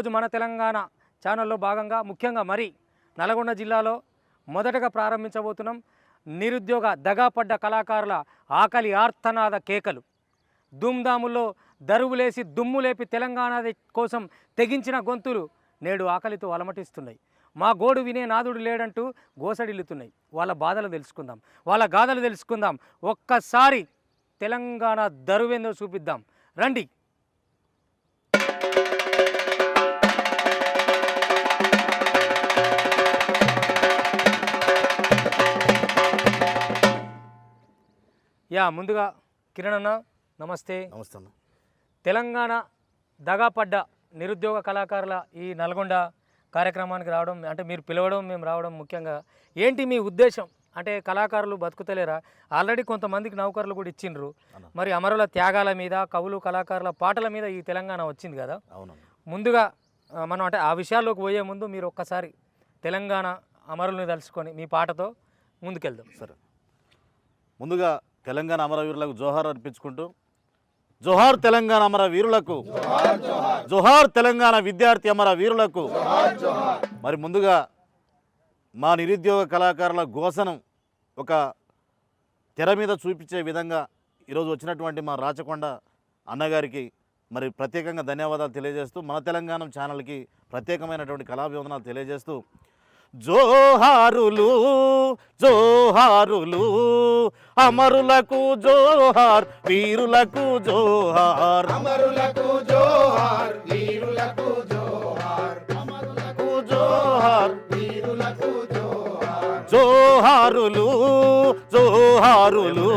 ఈరోజు మన తెలంగాణ ఛానల్లో భాగంగా ముఖ్యంగా మరి నల్గొండ జిల్లాలో మొదటగా ప్రారంభించబోతున్నాం నిరుద్యోగ దగాపడ్డ కళాకారుల ఆకలి ఆర్తనాద కేకలు. దుమ్దాముల్లో దరువులేసి దుమ్ము లేపి తెలంగాణ కోసం తెగించిన గొంతులు నేడు ఆకలితో అలమటిస్తున్నాయి. మా గోడు వినే నాదుడు లేడంటూ గోసడిల్లుతున్నాయి. వాళ్ళ బాధలు తెలుసుకుందాం. వాళ్ళ గాథలు తెలుసుకుందాం. ఒక్కసారి తెలంగాణ దరువేందో చూపిద్దాం. రండి. యా ముందుగా కిరణ్ అన్న నమస్తే. నమస్తే అన్న. తెలంగాణ దగాపడ్డ నిరుద్యోగ కళాకారుల ఈ నల్గొండ కార్యక్రమానికి రావడం అంటే మీరు పిలవడం మేము రావడం ముఖ్యంగా ఏంటి మీ ఉద్దేశం? అంటే కళాకారులు బతుకుతలేరా? ఆల్రెడీ కొంతమందికి నౌకర్లు కూడా ఇచ్చిండ్రు. మరి అమరుల త్యాగాల మీద కవులు కళాకారుల పాటల మీద ఈ తెలంగాణ వచ్చింది కదా? అవునన్న. ముందుగా మనం అంటే ఆ విషయాల్లోకి పోయే ముందు మీరు ఒక్కసారి తెలంగాణ అమరుల్ని తలుచుకొని మీ పాటతో ముందుకెళ్దాం. సరే. ముందుగా తెలంగాణ అమరవీరులకు జోహార్ అర్పించుకుంటూ జోహార్ తెలంగాణ అమర వీరులకు జోహార్ తెలంగాణ విద్యార్థి అమర వీరులకు మరి ముందుగా మా నిరుద్యోగ కళాకారుల గోసనం ఒక తెర మీద చూపించే విధంగా ఈరోజు వచ్చినటువంటి మా రాచకొండ అన్నగారికి మరి ప్రత్యేకంగా ధన్యవాదాలు తెలియజేస్తూ మన తెలంగాణ ఛానల్కి ప్రత్యేకమైనటువంటి కళాభివందనాలు తెలియజేస్తూ జోహారులు జోహారులు అమరులకు జోహార్ వీరులకు జోహార్. అమరులకు జోహార్ వీరులకు జోహార్. అమరులకు జోహార్ వీరులకు జోహార్. జోహారులు జోహారులు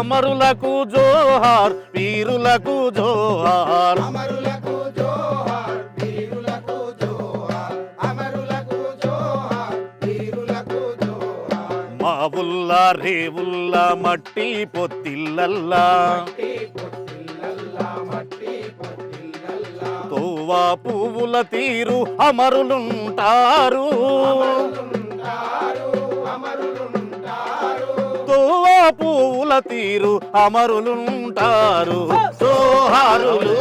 అమరులకు జోహార్ వీరులకు జోహార్. అమరులకు ఉల్లా రేవుల్లా మట్టి పొత్తిల్లల్లా. తోవా పువ్వుల తీరు అమరులుంటారు అమరులుంటారు. తోవా పువ్వుల తీరు అమరులుంటారు. జోహారులు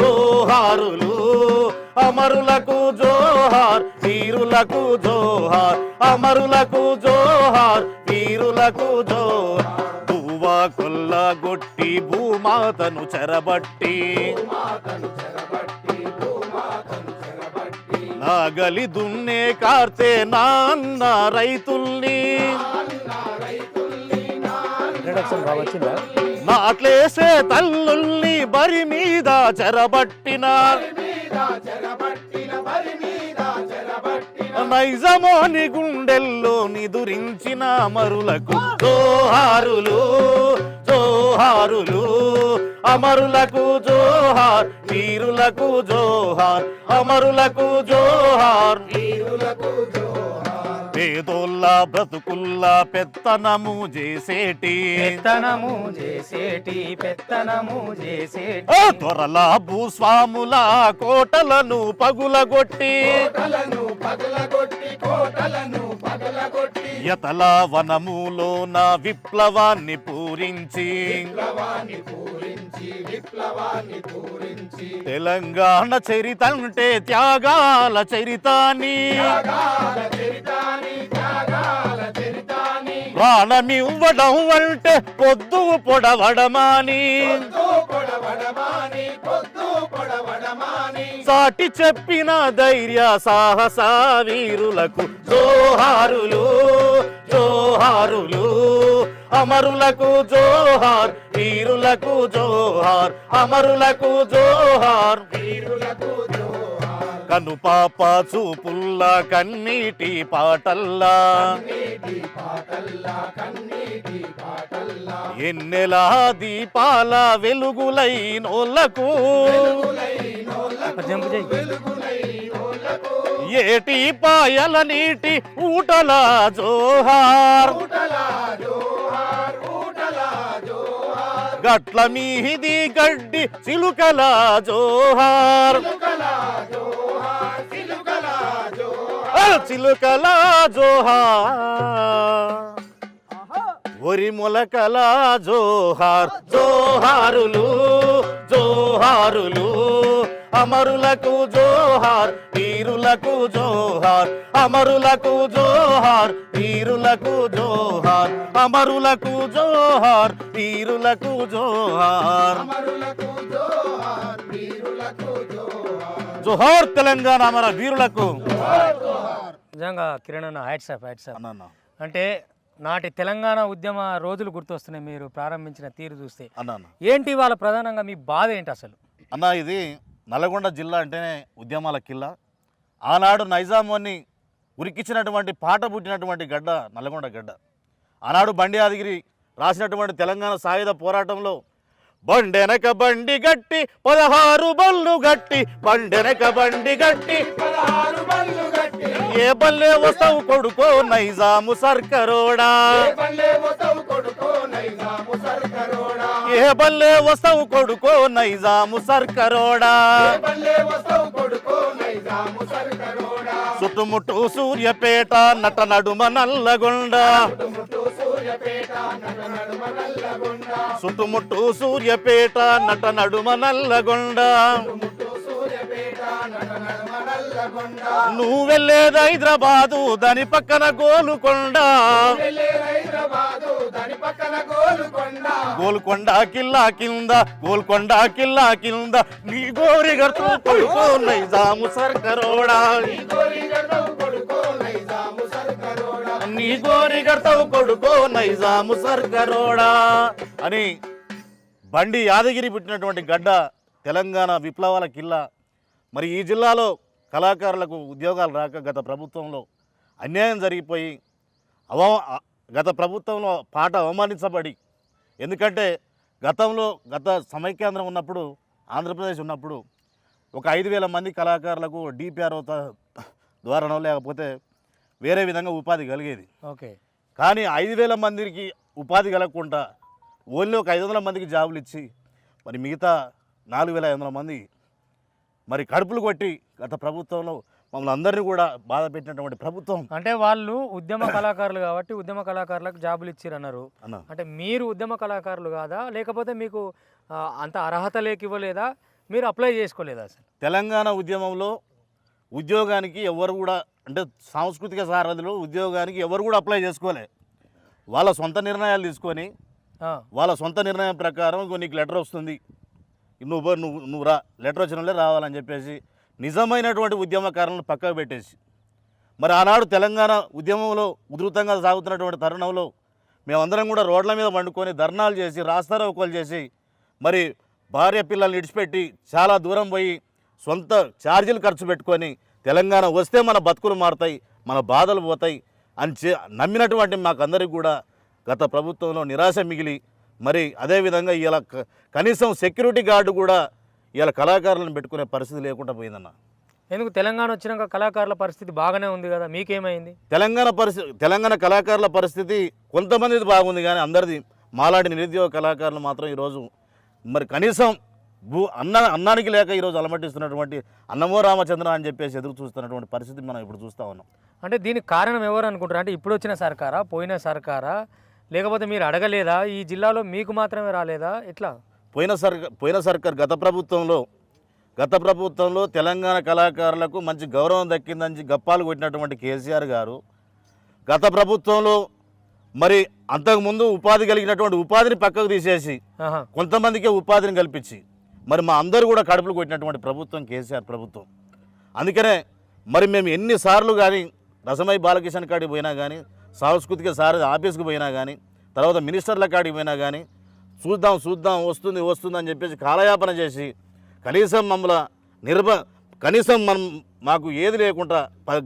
జోహారులు అమరులకు జోహార్ వీరులకు జోహార్. అమరులకు జోహార్ వీరులకు జోహార్. భూవా కొల్లగొట్టి భూమాతను చెరబట్టి నాగలి దున్నే కార్తే నాన్న రైతుల్ని. నాట్లేసే తల్లుల్ని బరి మీద చెరబట్టిన నైజమోని గుండెల్లో నిదురించిన అమరులకు జోహారులు జోహారులు. అమరులకు జోహార్ వీరులకు జోహార్. అమరులకు జోహార్. వీరులకు జోహార్. పేదోళ్ళ బ్రతుకుల్లా పెత్తనము చేసేటి. పెత్తనము చేసేటి పెత్తనము చేసేటి. త్వరల భూస్వాముల కోటలను పగులగొట్టి. కోటలను పగలగొట్టి కోటలను పగలగొట్టి. యతల వనములోన విప్లవాన్ని పూరించి. విప్లవాన్ని పూరించి విప్లవాన్ని పూరించి. తెలంగాణ చరితంటే త్యాగాల చరితాని త్యాగాల చరితాని ప్రాణమివ్వడం అంటే పొద్దు పొడవడమాని పొద్దు పొడవడమాని. సాటి చెప్పిన ధైర్య సాహస వీరులకు జోహారులు జోహారులు. అమరులకు జోహార్ వీరులకు జోహార్. అమరులకు జోహార్ వీరులకు జోహార్. కనుపాప చూపుల్ల కన్నీటి పాటల్లా. ఎన్నెలా దీపాల వెలుగులై నోళ్ళకు ఏటి పాయల నీటి ఊటల జోహార్. గట్ల మీది గడ్డి సిలుకల జోహార్. చిలుకల జోహార్ ఒరి మొలకల జోహార్. జోహారులు జోహారులు అమరులకు జోహార్ వీరులకు జోహార్. అమరులకు జోహార్ వీరులకు జోహార్. అమరులకు జోహార్ వీరులకు జోహార్. అమరులకు జోహార్ వీరులకు జోహార్. జోహార్ తెలంగాణ అమర వీరులకు. నిజంగా కిరణ్ అన్న హ్యాట్సాప్ హ్యాట్సాప్ అన్న అంటే నాటి తెలంగాణ ఉద్యమ రోజులు గుర్తొస్తున్నాయి మీరు ప్రారంభించిన తీరు చూస్తే. అన్న ఏంటి వాళ్ళ ప్రధానంగా మీ బాధ ఏంటి అసలు? అన్న ఇది నల్గొండ జిల్లా అంటేనే ఉద్యమాల కిల్లా. ఆనాడు నైజామోని ఉరికిచ్చినటువంటి పాట పుట్టినటువంటి గడ్డ నల్గొండ గడ్డ. ఆనాడు బండి యాదగిరి రాసినటువంటి తెలంగాణ సాయుధ పోరాటంలో బండెనక బండి గట్టి పదహారు బళ్ళు గట్టి బండెనక బండి గట్టి పదహారు బళ్ళు ఏ బల్లే వస్తావు కొడుకో నైజాము సర్కరోడా? ఏ బల్లే వస్తావు కొడుకో నైజాము సర్కరోడా? ఏ బల్లే వసవు కొడుకో నైజాము సర్కరోడా? చుట్టుముట్టు సూర్యపేట నట నడుమ నల్లగొండ. చుట్టుముట్టు సూర్యపేట నట నడుమ నల్లగొండ. నువ్వు వెళ్ళేది హైదరాబాదు దాని పక్కన గోలుకొండ గోలుకొండ కిల్లా కింద గోల్కొండ కిల్లా కింద. నీ గోరి కొడుకో నైజాము సర్కరోడా. నీ గోరి గర్తవు కొడుకో నైజాము సర్కరోడా. అని బండి యాదగిరి పుట్టినటువంటి గడ్డ తెలంగాణ విప్లవాల కిల్లా. మరి ఈ జిల్లాలో కళాకారులకు ఉద్యోగాలు రాక గత ప్రభుత్వంలో అన్యాయం జరిగిపోయి అవ గత ప్రభుత్వంలో పాట అవమానించబడి ఎందుకంటే గతంలో గత సమైక్యాంధ్రం ఉన్నప్పుడు ఆంధ్రప్రదేశ్ ఉన్నప్పుడు ఒక ఐదు వేల మంది కళాకారులకు డిపిఆర్ఓ ద్వారానో లేకపోతే వేరే విధంగా ఉపాధి కలిగేది. ఓకే. కానీ ఐదు వేల మందికి ఉపాధి కలగకుండా ఓన్లీ ఒక ఐదు వందల మందికి జాబులు ఇచ్చి మరి మిగతా నాలుగు వేల ఐదు వందల మంది మరి కడుపులు కొట్టి గత ప్రభుత్వంలో మమ్మల్ని అందరినీ కూడా బాధ పెట్టినటువంటి ప్రభుత్వం. అంటే వాళ్ళు ఉద్యమ కళాకారులు కాబట్టి ఉద్యమ కళాకారులకు జాబులు అన్న. అంటే మీరు ఉద్యమ కళాకారులు కాదా? లేకపోతే మీకు అంత అర్హత లేక ఇవ్వలేదా మీరు అప్లై చేసుకోలేదా అసలు? తెలంగాణ ఉద్యమంలో ఉద్యోగానికి ఎవరు కూడా అంటే సాంస్కృతిక సారథిలో ఉద్యోగానికి ఎవరు కూడా అప్లై చేసుకోలే. వాళ్ళ సొంత నిర్ణయాలు తీసుకొని వాళ్ళ సొంత నిర్ణయం ప్రకారం నీకు లెటర్ వస్తుంది. నువ్వు నువ్వు నువ్వు రా లెటర్ వచ్చినలే రావాలని చెప్పేసి నిజమైనటువంటి ఉద్యమకారులను పక్కకు పెట్టేసి మరి ఆనాడు తెలంగాణ ఉద్యమంలో ఉధృతంగా సాగుతున్నటువంటి తరుణంలో మేమందరం కూడా రోడ్ల మీద వండుకొని ధర్నాలు చేసి రాస్తారోకోలు చేసి మరి భార్య పిల్లల్ని విడిచిపెట్టి చాలా దూరం పోయి సొంత ఛార్జీలు ఖర్చు పెట్టుకొని తెలంగాణ వస్తే మన బతుకులు మారుతాయి మన బాధలు పోతాయి అని చే నమ్మినటువంటి మాకందరికి కూడా గత ప్రభుత్వంలో నిరాశ మిగిలి మరి అదేవిధంగా ఇలా కనీసం సెక్యూరిటీ గార్డు కూడా ఇలా కళాకారులను పెట్టుకునే పరిస్థితి లేకుండా పోయిందన్న. ఎందుకు తెలంగాణ వచ్చినాక కళాకారుల పరిస్థితి బాగానే ఉంది కదా? మీకేమైంది? తెలంగాణ పరిస్థితి తెలంగాణ కళాకారుల పరిస్థితి కొంతమందిది బాగుంది కానీ అందరిది మాలాంటి నిరుద్యోగ కళాకారులు మాత్రం ఈరోజు మరి కనీసం భూ అన్న అన్నానికి లేక ఈరోజు అలమటిస్తున్నటువంటి అన్నమో రామచంద్ర అని చెప్పేసి ఎదురు చూస్తున్నటువంటి పరిస్థితి మనం ఇప్పుడు చూస్తూ ఉన్నాం. అంటే దీనికి కారణం ఎవరు అనుకుంటారు అంటే ఇప్పుడు వచ్చిన సర్కారా? పోయిన సర్కారా? లేకపోతే మీరు అడగలేదా? ఈ జిల్లాలో మీకు మాత్రమే రాలేదా? ఎట్లా? పోయిన సర్కార్ పోయిన సర్కార్ గత ప్రభుత్వంలో గత ప్రభుత్వంలో తెలంగాణ కళాకారులకు మంచి గౌరవం దక్కిందని గప్పాలు కొట్టినటువంటి కేసీఆర్ గారు గత ప్రభుత్వంలో మరి అంతకుముందు ఉపాధి కలిగినటువంటి ఉపాధిని పక్కకు తీసేసి కొంతమందికే ఉపాధిని కల్పించి మరి మా అందరూ కూడా కడుపులు కొట్టినటువంటి ప్రభుత్వం కేసీఆర్ ప్రభుత్వం. అందుకనే మరి మేము ఎన్నిసార్లు కానీ రసమై బాలకిషన్ కాడికి పోయినా కానీ సాంస్కృతిక సార్ ఆఫీస్కి పోయినా కానీ తర్వాత మినిస్టర్ల కాడికి పోయినా కానీ చూద్దాం చూద్దాం వస్తుంది వస్తుంది అని చెప్పేసి కాలయాపన చేసి కనీసం మమ్మల నిర్భ కనీసం మనం మాకు ఏది లేకుండా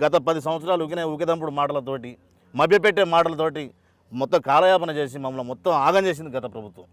గత పది సంవత్సరాలు ఉగిన ఉకిదంపుడు మాటలతోటి మభ్యపెట్టే మాటలతోటి మొత్తం కాలయాపన చేసి మమ్మల్ని మొత్తం ఆగం చేసింది గత ప్రభుత్వం.